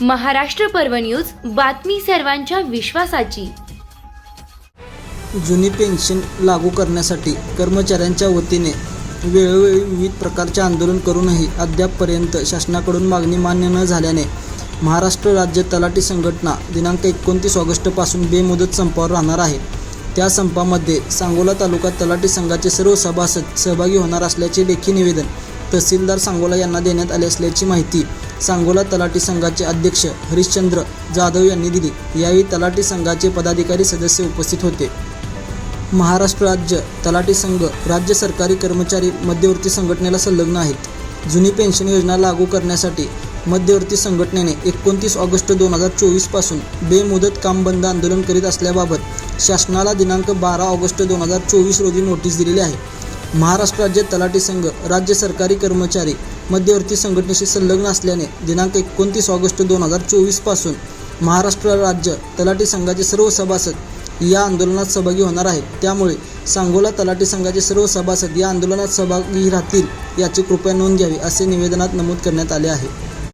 महाराष्ट्र पर्व न्यूज बातमी सर्वांच्या विश्वासाची. जुनी पेन्शन लागू करण्यासाठी कर्मचाऱ्यांच्या वतीने वेळोवेळी विविध प्रकारचे आंदोलन करूनही अद्यापपर्यंत शासनाकडून मागणी मान्य न झाल्याने महाराष्ट्र राज्य तलाठी संघटना दिनांक एकोणतीस ऑगस्टपासून बेमुदत संपावर राहणार आहे. त्या संपामध्ये सांगोला तालुका तलाठी संघाचे सर्व सभासद सहभागी होणार असल्याचे लेखी निवेदन तहसीलदार सांगोला यांना देण्यात आले असल्याची माहिती सांगोला तलाठी संघाचे अध्यक्ष हरिश्चंद्र जाधव यांनी दिली. यावेळी तलाठी संघाचे पदाधिकारी सदस्य उपस्थित होते. महाराष्ट्र राज्य तलाठी संघ राज्य सरकारी कर्मचारी मध्यवर्ती संघटनेला संलग्न आहेत. जुनी पेन्शन योजना लागू करण्यासाठी मध्यवर्ती संघटनेने एकोणतीस ऑगस्ट दोन हजार चोवीसपासून बेमुदत काम बंद आंदोलन करीत असल्याबाबत शासनाला दिनांक बारा ऑगस्ट दोन हजार चोवीस रोजी नोटीस दिलेली आहे. महाराष्ट्र राज्य तलाठी संघ राज्य सरकारी कर्मचारी मध्यवर्ती संघटनेशी संलग्न असल्याने दिनांक एकोणतीस ऑगस्ट दोन हजार चोवीसपासून महाराष्ट्र राज्य तलाठी संघाचे सर्व सभासद या आंदोलनात सहभागी होणार आहेत. त्यामुळे सांगोला तलाठी संघाचे सर्व सभासद या आंदोलनात सहभागी राहतील याची कृपया नोंद घ्यावी असे निवेदनात नमूद करण्यात आले आहे.